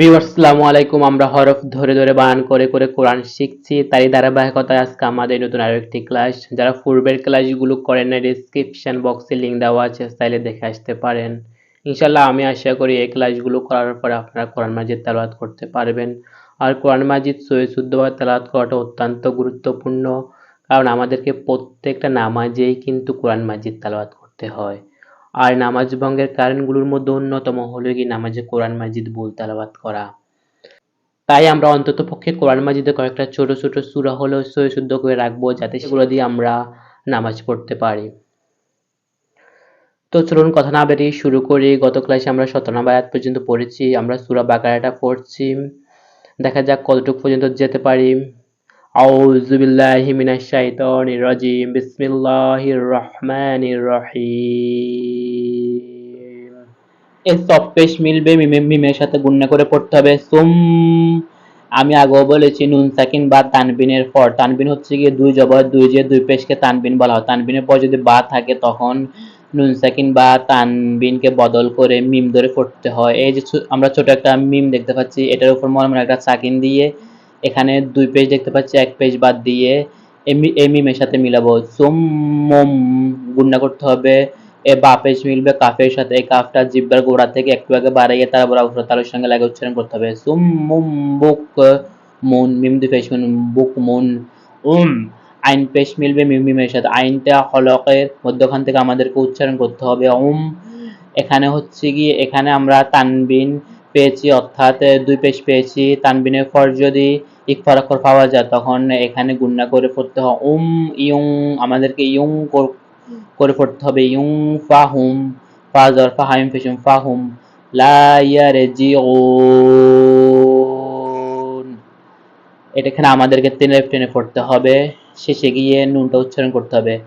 Viewers আসসালামু আলাইকুম। আমরা হরফ ধরে ধরে বানান করে করে কোরআন শিখছি। তারই ধারাবাহিকতায় আজকে আমাদের নতুন আরও একটি ক্লাস যারা পূর্বের ক্লাসগুলো করেন না ডিসক্রিপশন বক্সে লিঙ্ক দেওয়া আছে তাইলে দেখে আসতে পারেন। ইনশাল্লাহ আমি আশা করি এই ক্লাসগুলো করার পরে আপনারা কোরআন মাজিদ তেলাওয়াত করতে পারবেন। আর কোরআন মাজিদ সহি শুদ্ধভাবে তেলাওয়াত করাটা অত্যন্ত গুরুত্বপূর্ণ। কারণ আমাদেরকে প্রত্যেকটা নামাজেই কিন্তু কোরআন মাজিদ তেলাওয়াত করতে হয়। আর নামাজ ভঙ্গের কারণগুলোর মধ্যে অন্যতম হলো কি নামাজে কোরআন মাজিদ বল তেলাওয়াত করা। তাই আমরা অন্তত পক্ষে কোরআন মাজিদে কয়েকটা ছোট ছোট সূরা হলেও সহি শুদ্ধ করে রাখব যাতে সেগুলো দিয়ে আমরা নামাজ পড়তে পারি। তো চলুন কথা না বেরিয়ে শুরু করি। গত ক্লাসে আমরা সতেরো আয়াত পর্যন্ত পড়েছি, আমরা সুরা বাকারাটা পড়ছি। দেখা যাক কতটুকু পর্যন্ত যেতে পারি। আউযু বিল্লাহি মিনাশ শাইতানির রাজিম, বিসমিল্লাহির রহমানির রহিম। এই সব মিলবে, মিমে, মিমের সাথে গুণনা করে পড়তে হবে। সুম, আমি আগেও বলেছি, নুন, সাকিন বা তানবিনের পর। তানবিন হচ্ছে গিয়ে দুই জবর, দুই যে দুই পেশকে তানবিন বলা হয়। তানবিনের পর যদি বা থাকে, তখন নুন, সাকিন বা তানবিনকে বদল করে মিম ধরে পড়তে হয়। এই যে আমরা ছোট একটা মিম দেখতে পাচ্ছি, এটার উপর মনে মনে একটা সাকিন দিয়ে, এখানে দুই পেজ দেখতে পাচ্ছি, এক পেজ বাদ দিয়ে এই মিমের সাথে মিলাবো। সুম, মম গুণনা করতে হবে। এ বা পেজ মিলবে, কাফের সাথে, এই কাফটা জিব্বার গোড়া থেকে একটু আগে বাড়াইয়ে তারপর অবশ্য তালের সঙ্গে লাগে উচ্চারণ করতে হবে। সুম মুম বুক মুন, মিম দুই পেশ মুন, বুক মুন উম আইন পেশ মিলবে, মিম মিমের সাথে। আইনটা হলকের মধ্যখান থেকে আমাদেরকে উচ্চারণ করতে হবে। উম, এখানে হচ্ছে গিয়ে, এখানে আমরা তানবিন পেয়েছি, অর্থাৎ দুই পেশ পেয়েছি। তানবিনের পর যদি ইকফার অক্ষর পাওয়া যায়, তখন এখানে গুণনা করে পড়তে হয়। উম ইউং আমাদেরকে ইউং কর- পড়তে হবে। ইউং ফাহুম ফাজর ফাহাইম ফিসুম ফাহুম, লা ইয়ারজিউন। এটা এখানে আমাদেরকে টেনে টেনে পড়তে হবে। শেষে গিয়ে নুনটা উচ্চারণ করতে হবে।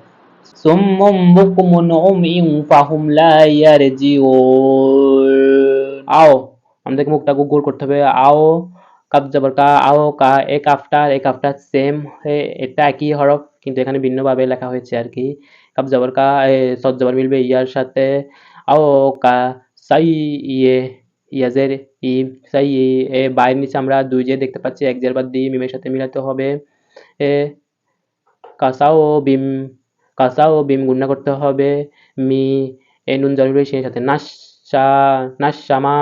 সুম্মুম বুকুমুন উমিয়ুম ফাহুম, লা ইয়ারজিউন। আও, আমাদেরকে মুখটা গুগল করতে হবে। আও কাপ জবর কা, আও, কা, এ কাফটা এ কাফটা সেম। এটা একই হরফ, কিন্তু এখানে ভিন্নভাবে লেখা হয়েছে আর কি। কাপ জবর কা সদ জবর মিলবে ইয়ার সাথে আও কা সাই ইয়ে ইয়াজের ই সাই এ বাইরের নিচে আমরা দুই যে দেখতে পাচ্ছি এক জের বাদ দিয়ে মিমের সাথে মিলাতে হবে এ কাসাও বিম কাসাও বিম গুণনা করতে হবে মি এ নুন জরুরি সেই সাথে নাশা নাশামা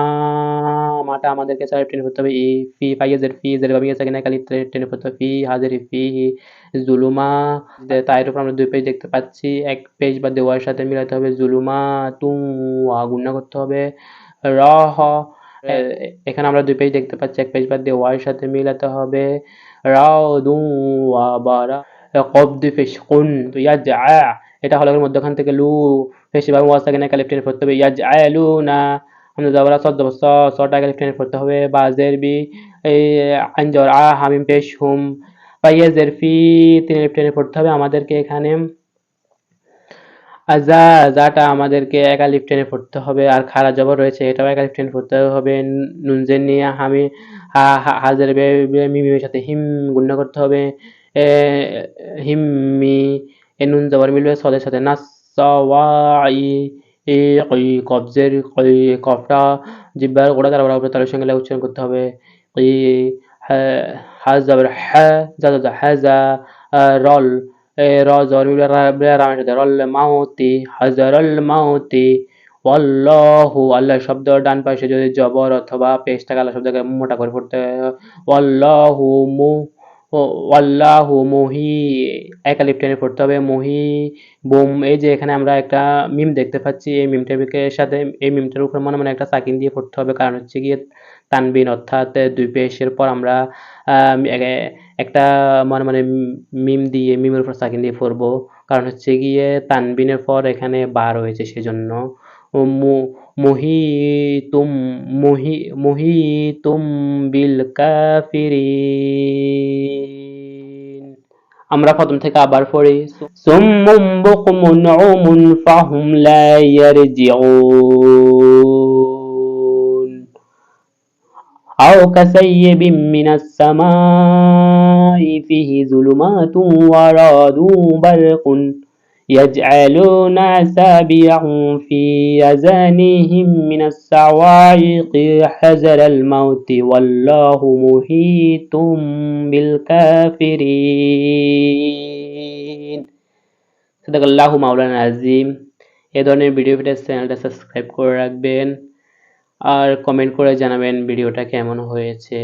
মাটা আমাদেরকে চার টেনে পড়তে হবে ই ফি ফাইয়াজের ফি জের বাবিয়া সেখানে কালি টেনে পড়তে হবে ফি হাজের ফি জুলুমা তাইর উপর আমরা দুই পেজ দেখতে পাচ্ছি এক পেজ বা দেওয়ার সাথে মিলাতে হবে জুলুমা তু ওয়া করতে হবে রহ এ- এখানে আমরা দুই পেজ দেখতে পাচ্ছি এক পেজ বাদ দিয়ে ওয়ার সাথে মিলাতে হবে রাও দু ওয়া বারা কবদ ফিশকুন তো ইয়া জা এটা হলকের মধ্যখান থেকে লু ফেসি বা ওয়াস থাকে না কালিফটেনে পড়তে হবে ইয়া জা লু না আমরা যাবরা সদ স সটা কালিফটেনে পড়তে হবে বা জেরবি এই আঞ্জর আ হামিম পেশ হুম বা ইয়া জেরফি তিন লিফটেনে পড়তে হবে আমাদেরকে এখানে। আজা আজাটা আমাদেরকে একালিফ টেনে পড়তে হবে আর খারা জবর রয়েছে এটাও একালিফ টেনে পড়তে হবে নুনজের নিয়ে হামি হাজের বে- বে- মিমির সাথে হিম গুণনা করতে হবে এ, হিম্মি এ নুন জবর মিলবে সদের সাথে নাস ওয়াই কই কবজের কই কফটা জিব্বার গোড়া তার বরাবর তার সঙ্গে উচ্চারণ করতে হবে। ই হাজ হ্যা হাজা রল রল শব্দ ডান পাশে যদি জবর অথবা পেশ থাকে আল্লাহ শব্দকে মোটা করে পড়তে ওয়াল্লাহু মু ও- ওয়াল্লাহু মুহি একা লিফটেনে পড়তে হবে। মহি, বোম, এই যে এখানে আমরা একটা মিম দেখতে পাচ্ছি, এই মিমটাকে সাথে, এই মিমটার উপর মনে মনে একটা সাকিন দিয়ে পড়তে হবে। কারণ হচ্ছে গিয়ে তানবিন অর্থাৎ দুই পেশের পর আমরা একটা মনে মনে মিম দিয়ে মিমের উপর সাকিন দিয়ে পড়ব। কারণ হচ্ছে গিয়ে তানবিনের পর এখানে বার রয়েছে সেজন্য। ও, মু- মুহিতুম, মুহি, মুহিতুম বিল কাফিরিন। আমরা প্রথম থেকে আবার পড়ি সুম্মুম বুকমুন উমুন ফাহুম লা ইয়ারজিউন أو كسيب من السماء فيه ظلمات ورعد برق يجعلون أصابعهم في أذانهم من الصواعق حذر الموت والله محيط بالكافرين সাদাকাল্লাহু মাওলান আজিম এ ধরনের ভিডিও ভিডিও চ্যানেলটা সাবস্ক্রাইব করে রাখবেন। আর কমেন্ট করে জানাবেন ভিডিওটা কেমন হয়েছে।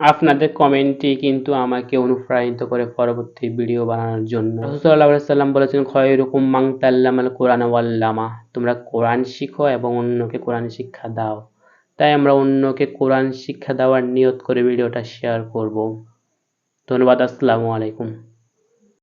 আপনাদের কমেন্টটি কিন্তু আমাকে অনুপ্রাণিত করে পরবর্তী ভিডিও বানানোর জন্য। রসুল্লাহ সাল্লাম বলেছেন খয় এরকম মাংতাল্লাম আল কোরআন ওয়াল্লামা তোমরা কোরআন শিখো এবং অন্যকে কোরআন শিক্ষা দাও। তাই আমরা অন্যকে কোরআন শিক্ষা দেওয়ার নিয়ত করে ভিডিওটা শেয়ার করব। ধন্যবাদ, আসসালামু আলাইকুম।